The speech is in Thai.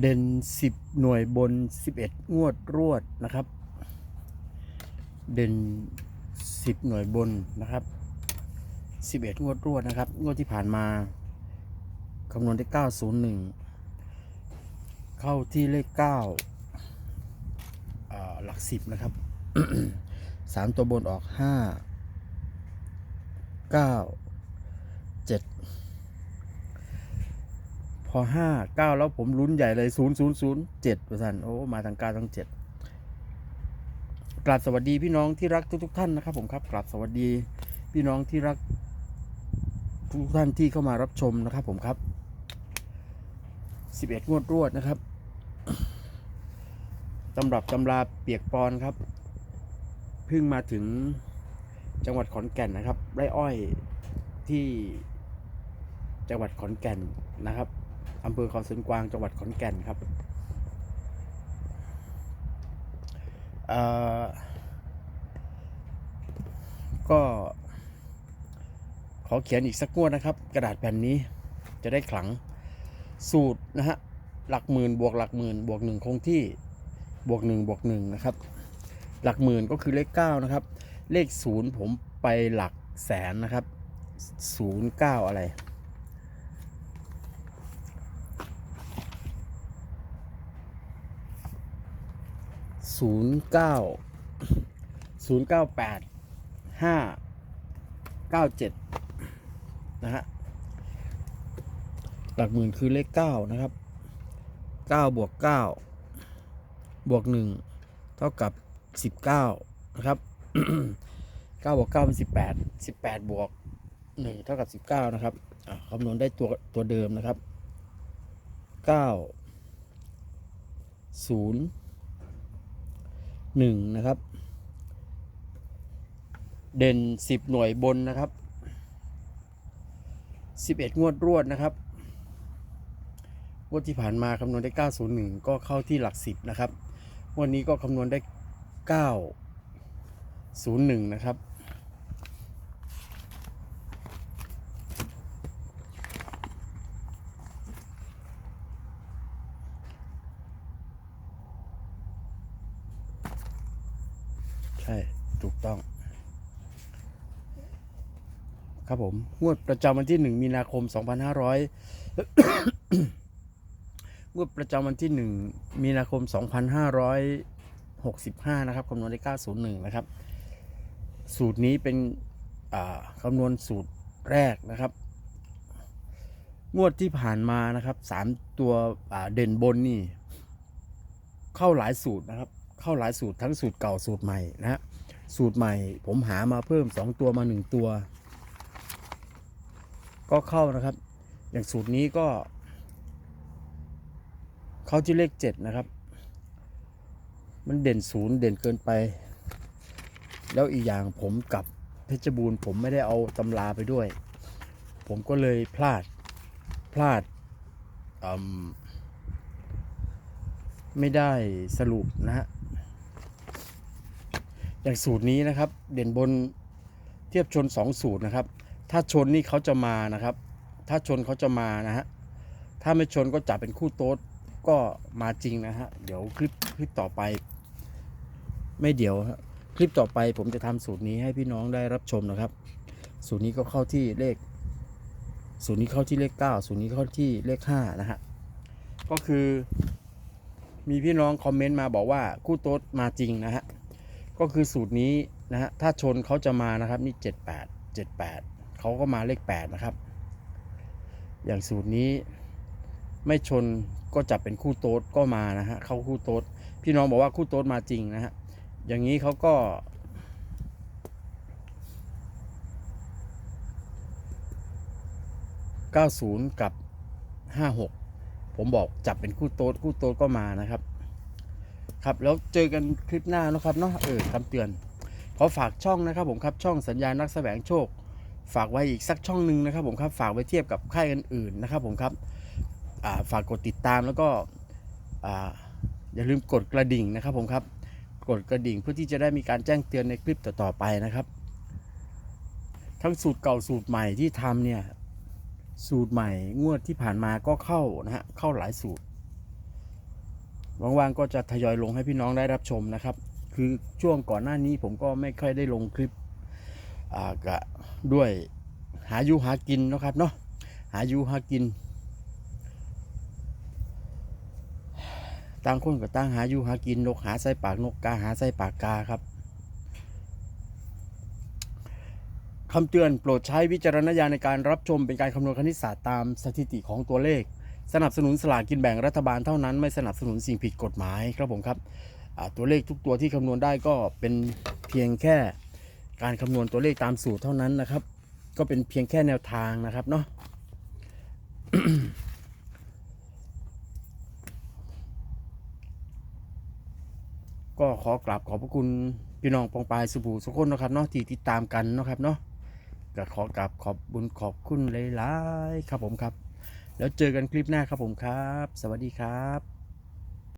เด่น 10 หน่วยบน 11 งวดรวดนะครับ เด่น 10 หน่วยบนนะครับ 11 งวดรวดนะครับ งวดที่ผ่านมาคำนวณได้ 901 เข้าที่เลข9อ่าหลัก 10 นะครับสามตัวบนออก 5 9 7 พ อห้าเก้าแล้วผมลุ้นใหญ่เลยศูนย์ศูนย์ศูนย์เจ็ดประสันโอ้มาทางการทั้งเจ็ดกราบสวัสดีพี่น้องที่รักทุกๆท่านนะครับผมครับกราบสวัสดีพี่น้องที่รักทุกท่านที่เข้ามารับชมนะครับผมครับสิบเอ็ดงวดรวดนะครับตำรับตำราเปียกปอนครับเพิ่งมาถึงจังหวัดขอนแก่นนะครับไร่อ้อยที่จังหวัดขอนแก่นนะครับ อำเภอเขาสวนกวางจังหวัดขอนแก่นครับก็ขอเขียนอีกสักงวดนะครับ กระดาษแผ่นนี้จะได้ขลังสูตรนะฮะหลักหมื่นบวกหลักหมื่นบวกหนึ่งคงที่บวกหนึ่งบวกหนึ่งนะครับ หลักหมื่นก็คือเลขเก้านะครับ เลขศูนย์ผมไปหลักแสนนะครับศูนย์เก้าอะไร ศูนย์เก้าศูนย์เก้าแปดห้าเก้าเจ็ดนะฮะ หลักหมื่นคือเลขเก้านะครับเก้าบวกเก้าบวกหนึ่งเท่ากับสิบเก้านะครับเก้าบวกเก้าเป็นสิบแปดสิบแปดบวกหนึ่งเท่ากับสิบเก้านะครับคำนวณได้ตัวตัวเดิมนะครับเก้าศูนย์ หนึ่งนะครับ เด่นสิบหน่วยบนนะครับสิบเอ็ดงวดรวดนะครับงวดที่ผ่านมาคำนวณได้เก้าศูนย์หนึ่งก็เข้าที่หลักสิบนะครับงวันนี้ก็คำนวณได้เก้าศูนย์หนึ่งนะครับ ใช่ ถูกต้อง ครับผมงวดประจำวันที่1มีนาคม2500งวดประจำวันที่1มีนาคม2565นะครับคำนวณได้901นะครับ สูตรนี้เป็นคำนวณสูตรแรกนะครับ งวดที่ผ่านมานะครับ3ตัวเด่นบนนี่ เข้าหลายสูตรนะครับ เข้าหลายสูตรทั้งสูตรเก่าสูตรใหม่นะฮะ สูตรใหม่ ผมหามาเพิ่ม 2 ตัวมา 1 ตัว ก็เข้านะครับ อย่างสูตรนี้ก็ เข้าที่เลข 7 นะครับ มันเด่นศูนย์เด่นเกินไป แล้วอีกอย่างผมกับเพชรบูรณ์ผมไม่ได้เอาตำราไปด้วย ผมก็เลยพลาดพลาดไม่ได้สรุปนะฮะ อย่างสูตรนี้นะครับ เด่นบนเทียบชน 2 สูตรนะครับ ถ้าชนนี่เขาจะมานะครับ ถ้าชนเขาจะมานะฮะถ้าไม่ชนก็จับเป็นคู่โต๊ดก็มาจริงนะฮะเดี๋ยวคลิปคลิปต่อไป ไม่เดี๋ยวฮะคลิปต่อไปผมจะทำสูตรนี้ให้พี่น้องได้รับชมนะครับ สูตรนี้ก็เข้าที่เลข สูตรนี้เข้าที่เลข 9 สูตรนี้เข้าที่เลข5นะฮะก็คือมีพี่น้องคอมเมนต์มาบอกว่าคู่โต๊ดมาจริงนะฮะ ก็คือสูตรนี้นะฮะถ้าชนเขาจะมานะครับนี่ 78 78เขาก็มาเลข 8 นะครับ อย่างสูตรนี้ไม่ชนก็จับเป็นคู่โต๊ดก็มานะฮะเข้าคู่โต๊ดพี่น้องบอกว่าคู่โต๊ดมาจริงนะฮะอย่างนี้เขาก็ 90 กับ 56 ผมบอกจับเป็นคู่โต๊ดคู่โต๊ดก็มานะครับ ครับแล้วเจอกันคลิปหน้านะครับเนาะเออคำเตือนขอฝากช่องนะครับผมครับช่องสัญญาณนักแสวงโชค ฝากไว้อีกสักช่องหนึ่งนะครับผมครับฝากไว้เทียบกับค่ายอื่นๆนะครับผมครับาฝากกดติดตามแล้วก็ออย่าลืมกดกระดิ่งนะครับผมครับกดกระดิ่งเพื่อที่จะได้มีการแจ้งเตือนในคลิปต่อๆไปนะครับ ทั้งสูตรเก่าสูตรใหม่ที่ทำเนี่ยสูตรใหม่งวดที่ผ่านมาก็เข้านะฮะเข้าหลายสูตร ว่างๆก็จะทยอยลงให้พี่น้องได้รับชมนะครับ คือช่วงก่อนหน้านี้ผมก็ไม่ค่อยได้ลงคลิปอ่ากะด้วยหาอยู่หากินนะครับเนาะหาอยู่หากินต่างคนก็ต่างหาอยู่หากินนกหาใส่ปากนกกาหาใส่ปากกาครับคำเตือนโปรดใช้วิจารณญาณในการรับชมเป็นการคำนวณคณิตศาสตร์ตามสถิติของตัวเลข สนับสนุนสลากกินแบ่งรัฐบาลเท่านั้นไม่สนับสนุนสิ่งผิดกฎหมายครับผมครับตัวเลขทุกตัวที่คำนวณได้ก็เป็นเพียงแค่การคำนวณตัวเลขตามสูตรเท่านั้นนะครับ ก็เป็นเพียงแค่แนวทางนะครับเนาะก็ขอกราบขอบพระคุณพี่น้องปองปายสุภูสุกคนนะครับเนาะที่ติดตามกันนะครับเนาะก็ขอกราบขอบบุญขอบคุณหลายๆครับผมครับ แล้วเจอกันคลิปหน้าครับผมครับ สวัสดีครับ